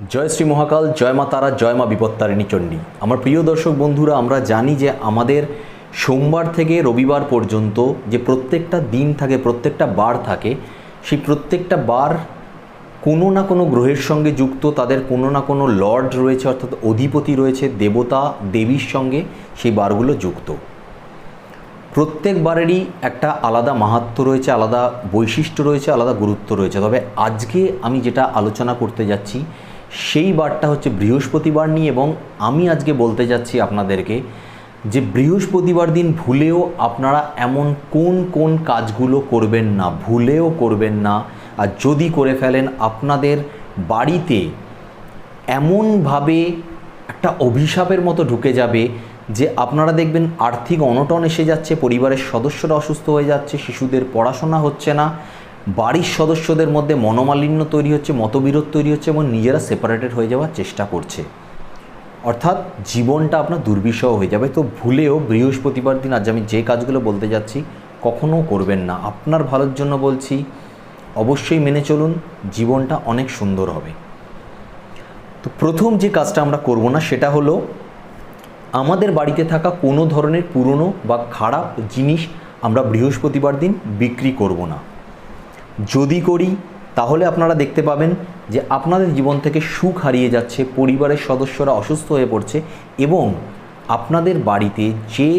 জয় শ্রী মহাকাল, জয় মা তারা, জয় মা বিপত্তারিণী চণ্ডী। আমার প্রিয় দর্শক বন্ধুরা, আমরা জানি যে আমাদের সোমবার থেকে রবিবার পর্যন্ত যে প্রত্যেকটা দিন থাকে, প্রত্যেকটা বার থাকে, সেই প্রত্যেকটা বার কোনো না কোনো গ্রহের সঙ্গে যুক্ত, তাদের কোনো না কোনো লর্ড রয়েছে, অর্থাৎ অধিপতি রয়েছে, দেবতা, দেবীর সঙ্গে সেই বারগুলো যুক্ত। প্রত্যেক বারেরই একটা আলাদা মাহাত্ম্য রয়েছে, আলাদা বৈশিষ্ট্য রয়েছে, আলাদা গুরুত্ব রয়েছে। তবে আজকে আমি যেটা আলোচনা করতে যাচ্ছি সেই বারটা হচ্ছে বৃহস্পতিবার নিয়ে এবং আমি আজকে বলতে যাচ্ছি আপনাদেরকে যে বৃহস্পতিবার দিন ভুলেও আপনারা এমন কোন কোন কাজগুলো করবেন না, ভুলেও করবেন না। আর যদি করে ফেলেন, আপনাদের বাড়িতে এমনভাবে একটা অভিশাপের মতো ঢুকে যাবে যে আপনারা দেখবেন আর্থিক অনটন এসে যাচ্ছে, পরিবারের সদস্যরা অসুস্থ হয়ে যাচ্ছে, শিশুদের পড়াশোনা হচ্ছে না বাড়ির সদস্যদের মধ্যে মনোমালিন্য তৈরি হচ্ছে, মতবিরোধ তৈরি হচ্ছে এবং নিজেরা সেপারেটেড হয়ে যাওয়ার চেষ্টা করছে। অর্থাৎ জীবনটা আপনার দুর্বিষহ হয়ে যাবে। তো ভুলেও বৃহস্পতিবার দিন আজ আমি যে কাজগুলো বলতে যাচ্ছি কখনও করবেন না। আপনার ভালোর জন্য বলছি, অবশ্যই মেনে চলুন, জীবনটা অনেক সুন্দর হবে। তো প্রথম যে কাজটা আমরা করব না, সেটা হলো আমাদের বাড়িতে থাকা কোনো ধরনের পুরনো বা খারাপ জিনিস আমরা বৃহস্পতিবার দিন বিক্রি করব না। যদি করি, তাহলে আপনারা দেখতে পাবেন যে আপনাদের জীবন থেকে সুখ হারিয়ে যাচ্ছে, পরিবারের সদস্যরা অসুস্থ হয়ে পড়ছে এবং আপনাদের বাড়িতে যে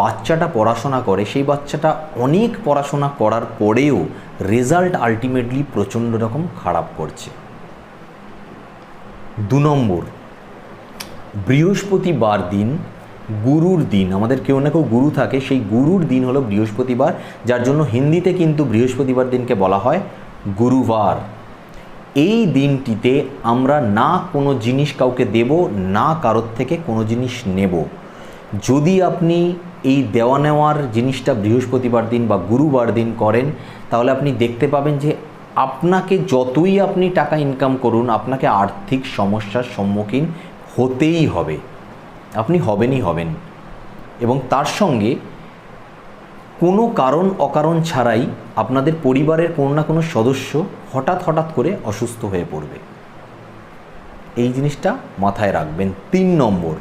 বাচ্চাটা পড়াশোনা করে, সেই বাচ্চাটা অনেক পড়াশোনা করার পরেও রেজাল্ট আলটিমেটলি প্রচণ্ড রকম খারাপ করছে। দু নম্বর, বৃহস্পতিবার দিন গুরুর দিন, আমাদের কেউ না কেউ গুরু থাকে, সেই গুরুর দিন হলো বৃহস্পতিবার, যার জন্য হিন্দিতে কিন্তু বৃহস্পতিবার দিনকে বলা হয় গুরুবার। এই দিনটিতে আমরা না কোনো জিনিস কাউকে দেব, না কারোর থেকে কোনো জিনিস নেব। যদি আপনি এই দেওয়া নেওয়ার জিনিসটা বৃহস্পতিবার দিন বা গুরুবার দিন করেন, তাহলে আপনি দেখতে পাবেন যে আপনাকে যতই আপনি টাকা ইনকাম করুন, আপনাকে আর্থিক সমস্যার সম্মুখীন হতেই হবে। আপনি হবেনই হবেন। এবং তার সঙ্গে কোনো কারণ অকারণ ছাড়াই আপনাদের পরিবারের কোনো না কোনো সদস্য হঠাৎ হঠাৎ করে অসুস্থ হয়ে পড়বে। এই জিনিসটা মাথায় রাখবেন। তিন নম্বর,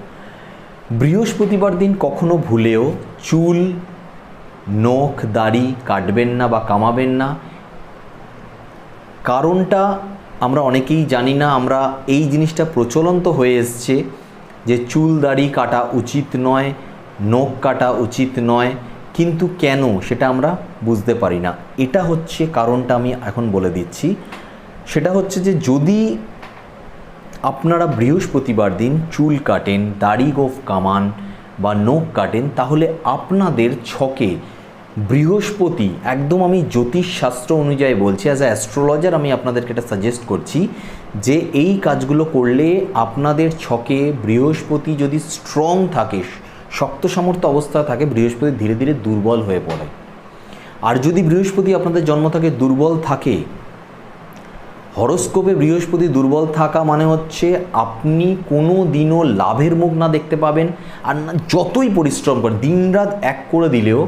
বৃহস্পতিবার দিন কখনো ভুলেও চুল, নখ, দাড়ি কাটবেন না বা কামাবেন না। কারণটা আমরা অনেকেই জানি না, আমরা এই জিনিসটা প্রচলন্ত হয়ে এসছে। যে চুল দাড়ি কাটা উচিত নয়, নখ কাটা উচিত নয়, কিন্তু কেন সেটা আমরা বুঝতে পারি না। এটা হচ্ছে কারণটা আমি এখন বলে দিচ্ছি। সেটা হচ্ছে যে যদি আপনারা বৃহস্পতিবার দিন চুল কাটেন, দাড়ি গোফ কামান বা নখ কাটেন, তাহলে আপনাদের ছকে বৃহস্পতি, একদম আমি জ্যোতিষশাস্ত্র অনুযায়ী বলছি অ্যাজ অ্যা অ্যাস্ট্রোলজার আমি আপনাদেরকে এটা সাজেস্ট করছি যে এই কাজগুলো করলে আপনাদের ছকে বৃহস্পতি যদি স্ট্রং থাকে, শক্ত সামর্থ্য অবস্থা থাকে, বৃহস্পতি ধীরে ধীরে দুর্বল হয়ে পড়ে। আর যদি বৃহস্পতি আপনাদের জন্ম থেকে দুর্বল থাকে, হরস্কোপে বৃহস্পতি দুর্বল থাকা মানে হচ্ছে আপনি কোনো দিনও লাভের মুখ না দেখতে পাবেন, আর যতই পরিশ্রম করেন, দিনরাত এক করে দিলেও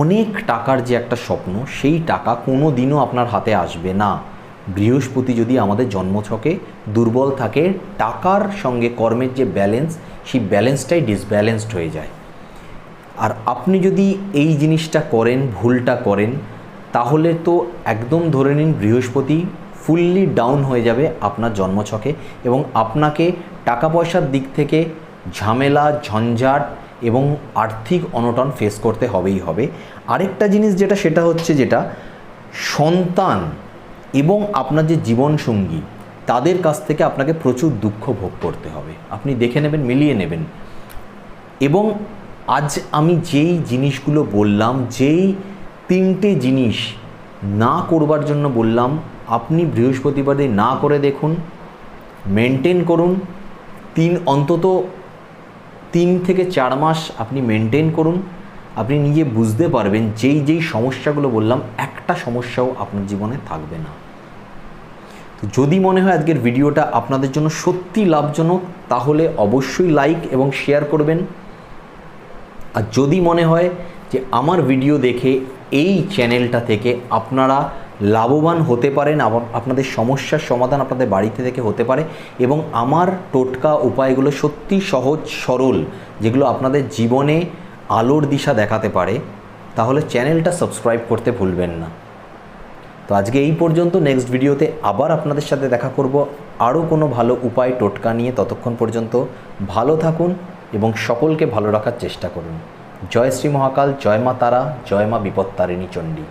অনেক টাকার যে একটা স্বপ্ন, সেই টাকা কোনো দিনও আপনার হাতে আসবে না। বৃহস্পতি যদি আমাদের জন্মছকে দুর্বল থাকে, টাকার সঙ্গে কর্মের যে ব্যালেন্স সেই ব্যালেন্সটাই ডিসব্যালেন্সড হয়ে যায়। আর আপনি যদি এই জিনিসটা করেন, ভুলটা করেন, তাহলে তো একদম ধরে নিন বৃহস্পতি ফুললি ডাউন হয়ে যাবে আপনার জন্মছকে এবং আপনাকে টাকা পয়সার দিক থেকে ঝামেলা, ঝঞ্ঝাট এবং আর্থিক অনটন ফেস করতে হবেই হবে। আরেকটা জিনিস যেটা, সেটা হচ্ছে যেটা, সন্তান এবং আপনার যে জীবনসঙ্গী, তাদের কাছ থেকে আপনাকে প্রচুর দুঃখ ভোগ করতে হবে। আপনি দেখে নেবেন, মিলিয়ে নেবেন। এবং আজ আমি যেই জিনিসগুলো বললাম, যেই তিনটে জিনিস না করবার জন্য বললাম, আপনি বৃহস্পতিবারে না করে দেখুন মেনটেন করুন। তিন, অন্তত তিন থেকে চার মাস আপনি মেনটেন করুন, আপনি নিজে বুঝতে পারবেন যেই যেই সমস্যাগুলো বললাম, একটা সমস্যাও আপনার জীবনে থাকবে না। তো যদি মনে হয় আজকের ভিডিওটা আপনাদের জন্য সত্যি লাভজনক, তাহলে অবশ্যই লাইক এবং শেয়ার করবেন। আর যদি মনে হয় যে আমার ভিডিও দেখে এই চ্যানেলটা থেকে আপনারা লাভবান হতে পারেন আপনাদের সমস্যার সমাধান আপনাদের বাড়িতে থেকে হতে পারে এবং আমার টোটকা উপায়গুলো সত্যি সহজ সরল, যেগুলো আপনাদের জীবনে আলোর দিশা দেখাতে পারে, তাহলে চ্যানেলটা সাবস্ক্রাইব করতে ভুলবেন না। তো আজকে এই পর্যন্ত, নেক্সট ভিডিওতে আবার আপনাদের সাথে দেখা করব আরও কোনো ভালো উপায় টোটকা নিয়ে। ততক্ষণ পর্যন্ত ভালো থাকুন এবং সকলকে ভালো রাখার চেষ্টা করুন। জয় শ্রী মহাকাল, জয় মা তারা, জয় মা বিপত্তারিণী চণ্ডী।